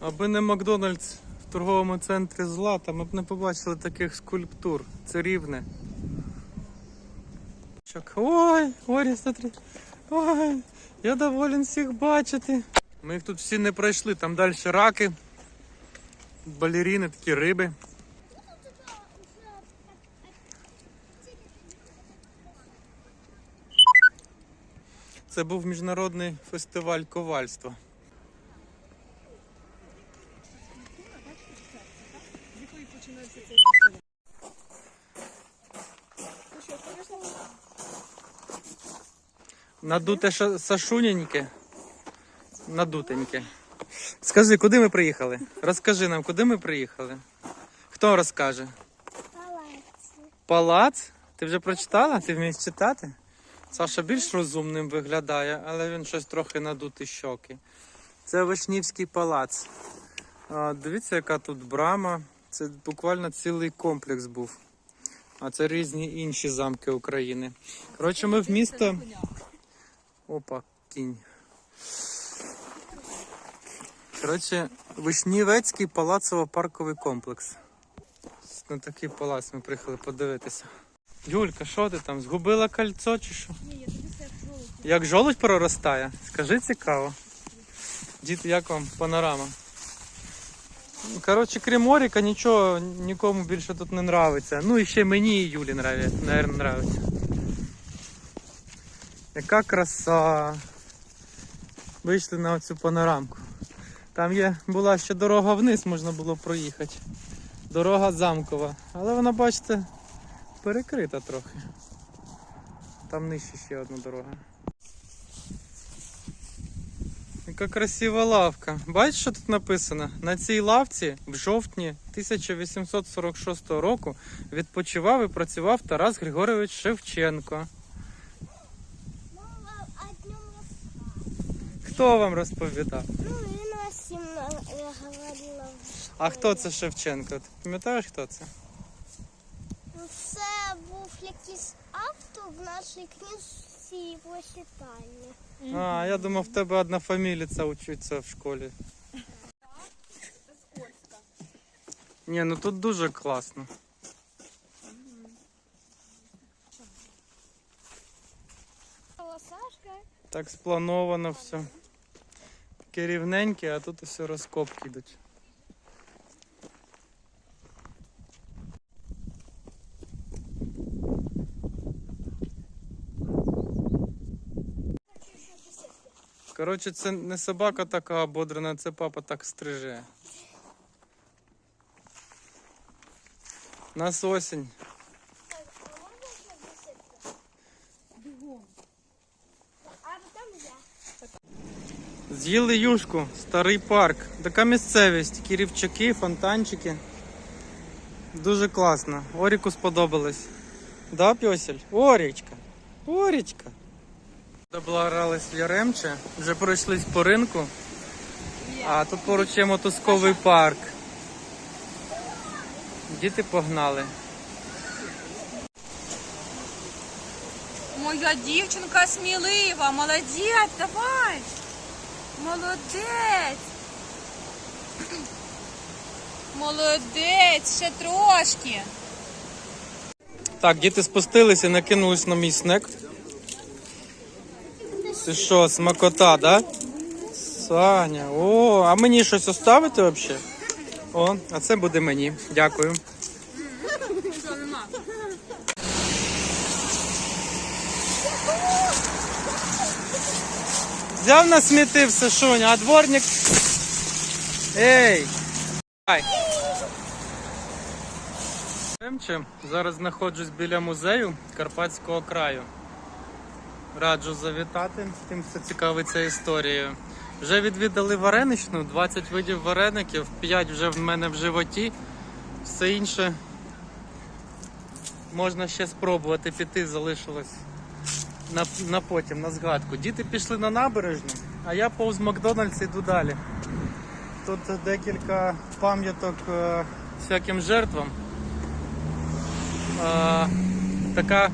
Аби не Макдональдс в торговому центрі Злата, ми б не побачили таких скульптур. Це рівне. Ой, Орі, смотри. Ой, я доволен всіх бачити. Ми їх тут всі не пройшли, там далі раки, балеріни, такі риби. Це був міжнародний фестиваль ковальства. Надуте ша- сашуненьке. Надутеньке. Скажи, куди ми приїхали? Розкажи нам, куди ми приїхали? Хто розкаже? Палаці. Палац? Ти вже прочитала? Ти вмієш читати? Саша більш розумним виглядає, але він щось трохи надути щоки. Це Вишнівський палац. А, дивіться, яка тут брама. Це буквально цілий комплекс був. А це різні інші замки України. Коротше, ми в місто. Опа, кінь. Коротше, Вишнівецький палацово-парковий комплекс. На такий палац ми приїхали подивитися. Юлька, що ти там? Згубила кольцо чи що? Ні, я тобі все жовтий. Як жолудь проростає? Скажи цікаво. Дід, як вам панорама? Ну, Коротше, крім Оріка, нічого нікому більше тут не нравиться. Ну і ще мені і Юлі нравиться, наверное, нравиться. Яка краса. Вийшли на оцю панорамку. Там є, була ще дорога вниз, можна було проїхати. Дорога замкова. Але вона, бачите, перекрита трохи. Там нижче ще одна дорога. Яка красива лавка. Бачиш, що тут написано? На цій лавці в жовтні 1846 року відпочивав і працював Тарас Григорович Шевченко. Хто вам розповідав? Ну, він усім на- говорила. А хто це Шевченко? Ти пам'ятаєш, хто це? Ну, Це був якийсь автор в нашій книжці його читальні. А, я думав, в тебе одна фаміліця учиться в школі. Ні, ну тут дуже класно. Сашка. Так сплановано все. Таке рівненьке, а тут усе розкопки йдуть. Коротше, це не собака така ободрана, це папа так стриже. Нас осінь. А там я. З'їли юшку, старий парк. Така місцевість, кірівчаки, фонтанчики. Дуже класно. Оріку сподобалось. Да, Пьосель? Орічка. Орічка. Доблагорались в Яремче, вже пройшлись по ринку. А тут поруч є мотузковий парк. Діти погнали. Моя дівчинка смілива, молодець, давай. Молодець. Молодець, ще трошки. Так, діти спустилися накинулись на мій снек. Це що, смакота, да? Саня, о, а мені щось оставити взагалі? О, а це буде мені. Дякую. Взяв на сміти все Шуня, а дворник. Ей! Ай! Зараз знаходжусь біля музею Карпатського краю. Раджу завітати, тим, хто цікавиться історією. Вже відвідали вареничну, 20 видів вареників, 5 вже в мене в животі. Все інше можна ще спробувати піти, залишилось на, на потім, на згадку. Діти пішли на набережну, а я повз Макдональдс іду далі. Тут декілька пам'яток е, всяким жертвам. Е, така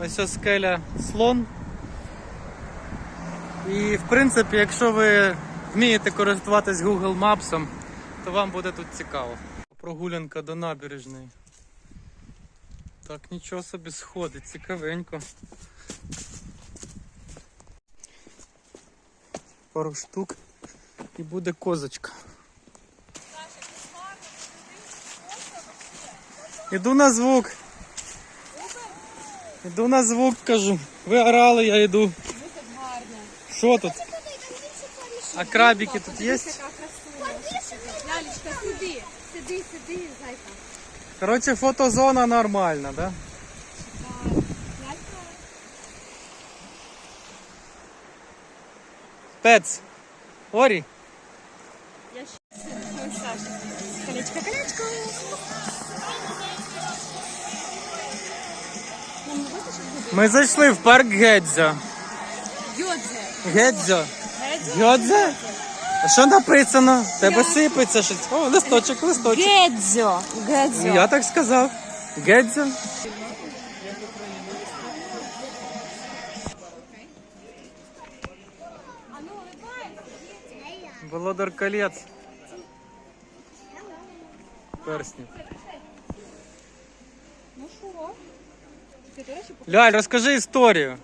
ось ось скеля слон. І в принципі, якщо ви вмієте користуватись Google Maps, то вам буде тут цікаво. Прогулянка до набережної. Так, нічого собі сходить, цікавенько. Пару штук і буде козочка. Іду на звук. Іду на звук, кажу. Ви орали, я йду. Що тут? А крабики тут є? Лялечка, сиди, сиди, сиди, зайка. Коротше, фотозона нормальна, да? Пец. Орі. Колечко, колечко. Ми зайшли в парк Гедзо. Йодзе. Гедзо. Гедзо? А що написано? Тебе сипеться щось. О, листочок, листочок. Гедзьо. Гедзьо. Я так сказав. Гедзо. Володар колец. Перснів. Ну що? Ти, до речі, Ляль, розкажи історію.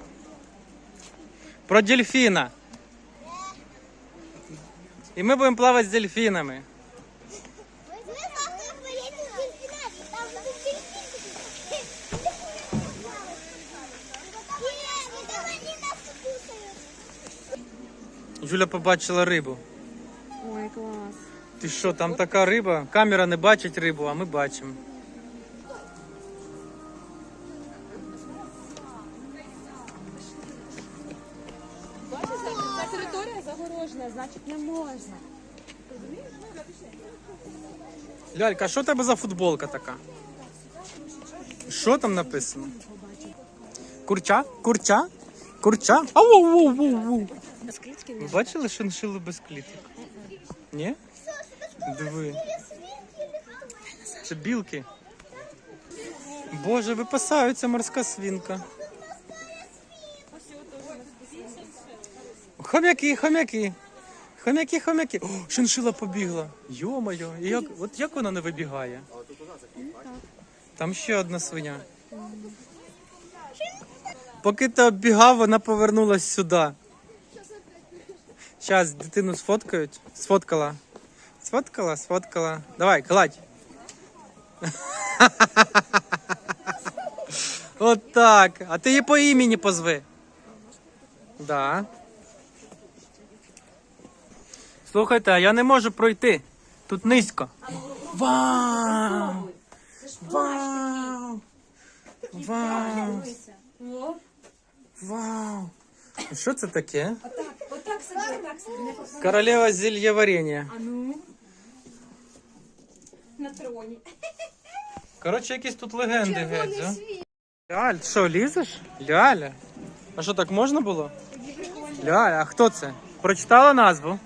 Про дельфіна. І ми будемо плавати з дельфінами. Ми завтра поїдемо в дельфінарій, там будуть дельфіни. Ні, там вони нас кусають. Юля побачила рибу. Клас. Ти що, там така риба? Камера не бачить рибу, а ми бачимо. Бачиш, ця територія загорожена, значить не можна. Лялька, а що тебе за футболка така? Що там написано? Курча? Курча? Курча? Ау-ау-ау-ау. Ви бачили шиншили без кліток? Ні? Диви. Це білки. Боже, випасаються морська свинка. Хомяки, хомяки. Хомяки, хомяки. О, шиншила побігла. Йо-моє, як, от як вона не вибігає? Там ще одна свиня. Поки ти оббігав, вона повернулась сюди. Зараз дитину сфоткають. Сфоткала. Сфоткала, сфоткала. Давай, кладь. От так. А ти її по імені позви. Да. Слухайте, а я не можу пройти. Тут низько. Вау! Вау! Вау! Вау! Що це таке? Отак сиди, сиди. Королева зелья варення. А ну. На троні. Коротше, якісь тут легенди геть, а? Ляль, що, лізеш? Ляля. А що, так можна було? Ляля, а хто це? Прочитала назву?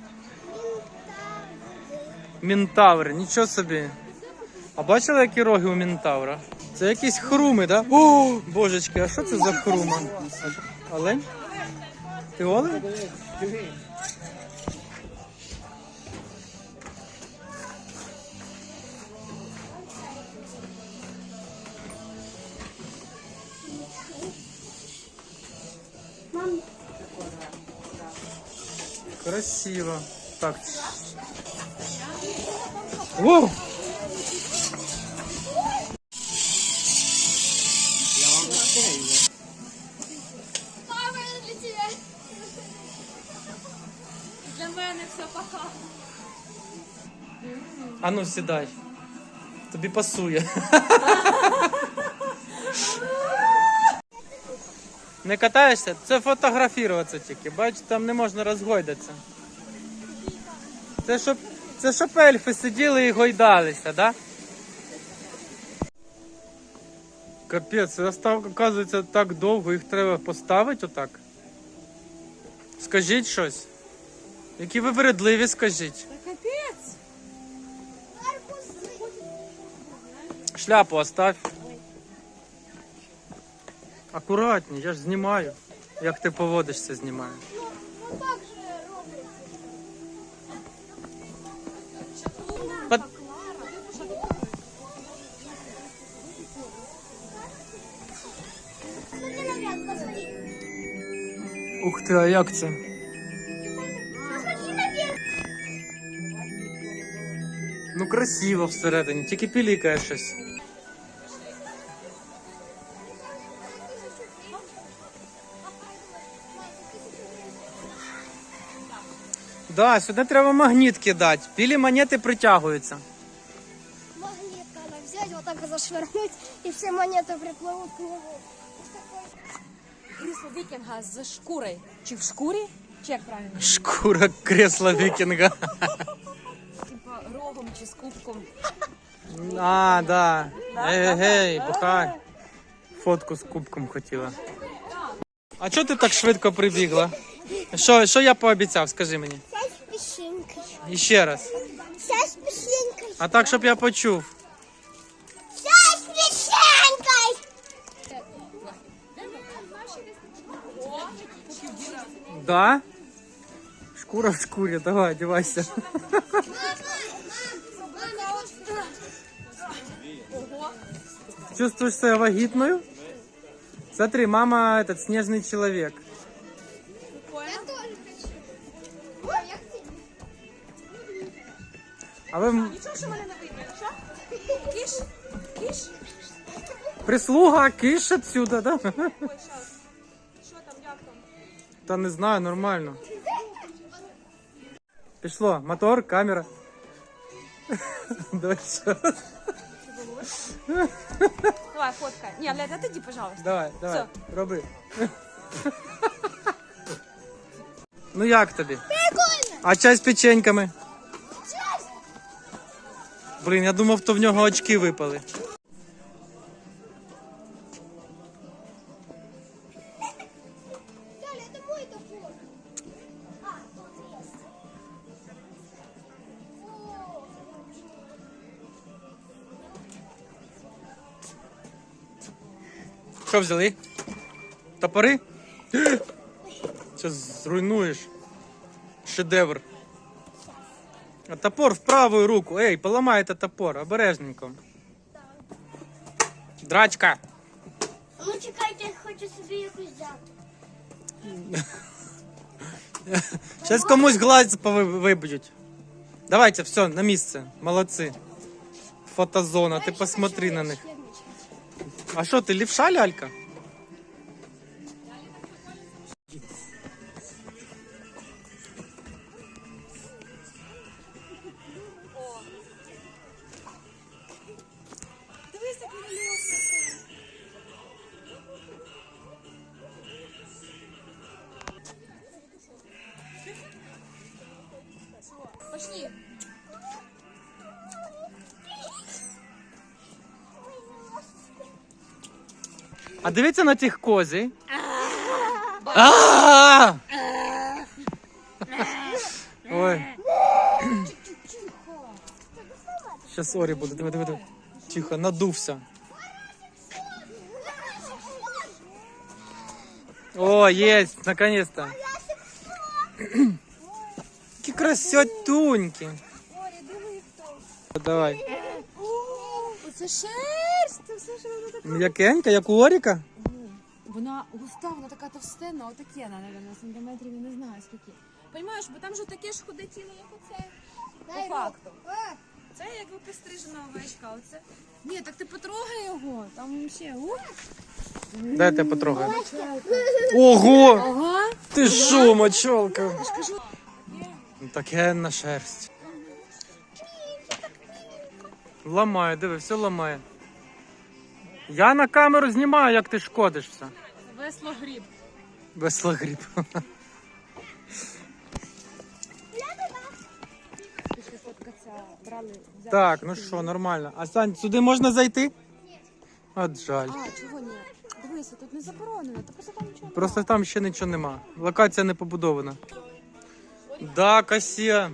Мінтавр, нічого собі. А бачила, які роги у Мінтавра? Це якісь хруми, так? Да? О, божечки, а що це за хрума? Олень? Ти олень? Красиво. Так. Воу! А ну сідай. Тобі пасує. Не катаєшся? Це фотографіруватися тільки. Бач, там не можна розгойдатися. Це щоб, це щоб ельфи сиділи і гойдалися, да? Капець, це став, оказується, так довго, їх треба поставити отак. Скажіть щось. Які ви вередливі, скажіть. Шляпу оставь. Акуратні, я ж знімаю. Як ти поводишся, знімаю. Под... Ух ти, а як це? красиво всередині, тільки пілікає щось. Да, сюди треба магніт кидати. Білі монети притягуються. Магнитка надо взять, вот так зашвырнуть, и все монеты приплывут к нему. Крісло вікінга з шкури. Чи в шкурі? Чи як правильно? Шкура кресла вікінга. Типа рогом чи з кубком. А, да. Ей, гей, бухай. Фотку з кубком хотіла. А чого ти так швидко прибігла? Що, що я пообіцяв, скажи мені. І ще раз. А так, щоб я почув. Сейчас песчинкой. Да? Шкура в шкурі, давай, одівайся. Чувствуешь себя вагітною? Смотри, мама этот снежный человек. А ви Нічого, що мене не вийде, що? Кіш? Кіш? прислуга, киш отсюда, да? Ой, щас. Що там, як там? Та не знаю, нормально. Пішло, мотор, камера. Давай ще раз. Давай, фоткай. Ні, блядь, отойди, пожалуйста. Давай, давай, Все. роби. Ну як тобі? Прикольно. А чай з печеньками? Блін, я думав, то в нього очки випали. Що взяли? Топори? Це зруйнуєш. Шедевр. А топор в праву руку. Ей, поламайте топор, обережненько. Драчка. Ну чекайте, я хочу собі якусь взяти. Зараз комусь глаз виб'ють. Давайте, все, на місце. Молодці. Фотозона, ти посмотри на них. А що, ти лівша лялька? А дивіться на тих козій. А! Ой. Щас Орі буде. Диви, диви, диви. Тихо, надувся. О, есть, наконец-то. Які красотуньки. Давай. Оце шерсть, М'якенька, як у Оріка? Вона густа, вона така товстенна, отаке, на сантиметрів, я не знаю скільки. Понімаєш, бо там же таке ж худе тіло, як оце. По факту. Це як випострижена овечка, оце. Ні, так ти потрогай його, там ще. Ух. Дайте я потрогаю. Ого! Ага. Ти що, мочолка? Кажу, Таке на шерсть. Ламає, диви, все ламає. Я на камеру знімаю, як ти шкодиш все. весло гріб. Брали, взяли. Так, ну що, нормально. А Сань, сюди можна зайти? От жаль. А, чого ні? Дивися, тут не заборонено, та просто там нічого Просто там ще нічого нема. Локація не побудована. Да, Касія.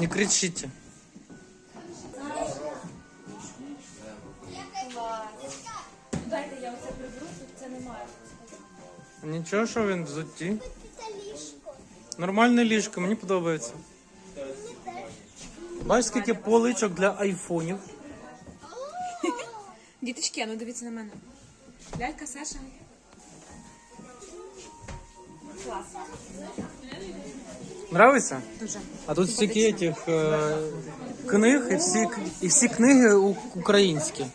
Не кричите. Дайте я оце приберу, тут це немає. Нічого, що він в взутті. Нормальне ліжко, мені подобається. Бачиш, скільки поличок для айфонів. Діточки, а ну дивіться на мене. Лялька Саша. Клас. Нравиться? Дуже. А тут стільки цих е, книг і всі, і всі книги у- українські.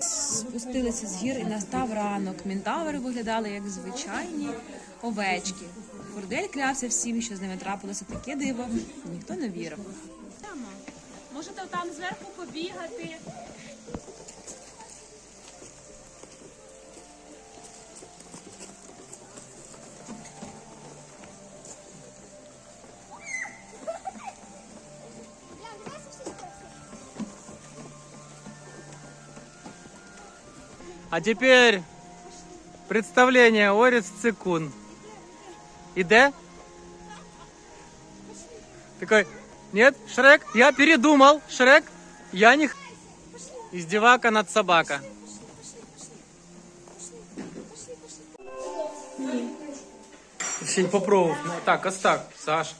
Спустилися з гір і настав ранок. Мінтаври виглядали як звичайні овечки. Фурдель клявся всім, що з ними трапилося таке диво. Ніхто не вірив. Можете там зверху побігати. А теперь представление Орец Цикун. Иде? Такой, нет, Шрек, я передумал, Шрек, я не... Издевака над собака. Ще й попробував. Ну так, ось так, Саш.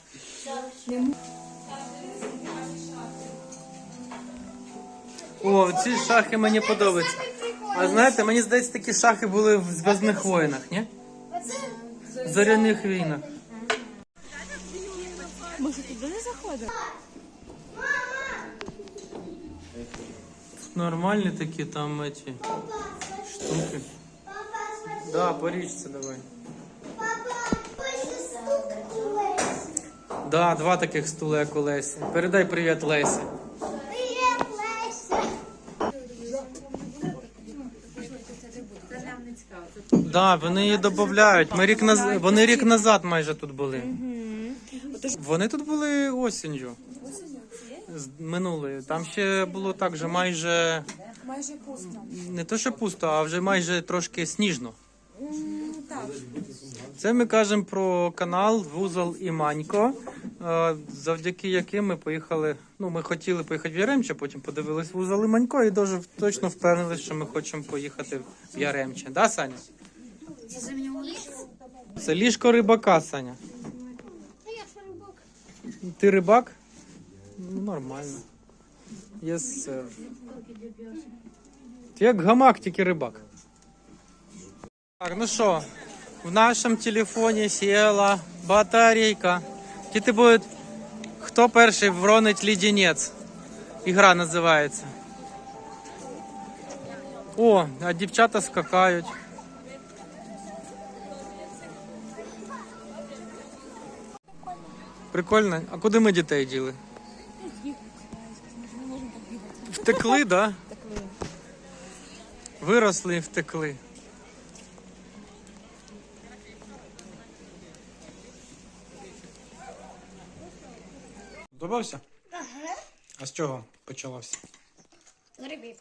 О, ці шахи мені подобаються. А знаєте, мені здається, такі шахи були в Зв'язних воїнах, ні? В зоряних війнах. Може, туди не заходимо? Нормальні такі там эти штуки. Да, по річці давай. Да, два таких стула, як у Лесі. Передай привіт Лесі. Да, вони її додають. Ми рік наз... Вони рік назад майже тут були. Вони тут були осінню. З минулої. Там ще було так же майже Майже пусто. не то, що пусто, а вже майже трошки сніжно. Так. Це ми кажемо про канал Вузол і Манько, е, завдяки яким ми поїхали. Ну, ми хотіли поїхати в Яремче, потім подивились Вузол і Манько і дуже точно впевнилися, що ми хочемо поїхати в Яремче. Да, Саня? Це ліжко рибака, Саня. Ти рибак? Ну, нормально. Yes, sir. Ти як гамак, тільки рибак. Так, ну що, в нашому телефоні сіла батарейка. Діти будуть, хто перший вронить лідінець. Ігра називається. О, а дівчата скакають. Прикольно. А куди ми дітей діли? Втекли, так? да? Виросли і втекли. Подобався? Ага. А з чого почалося? Грибів.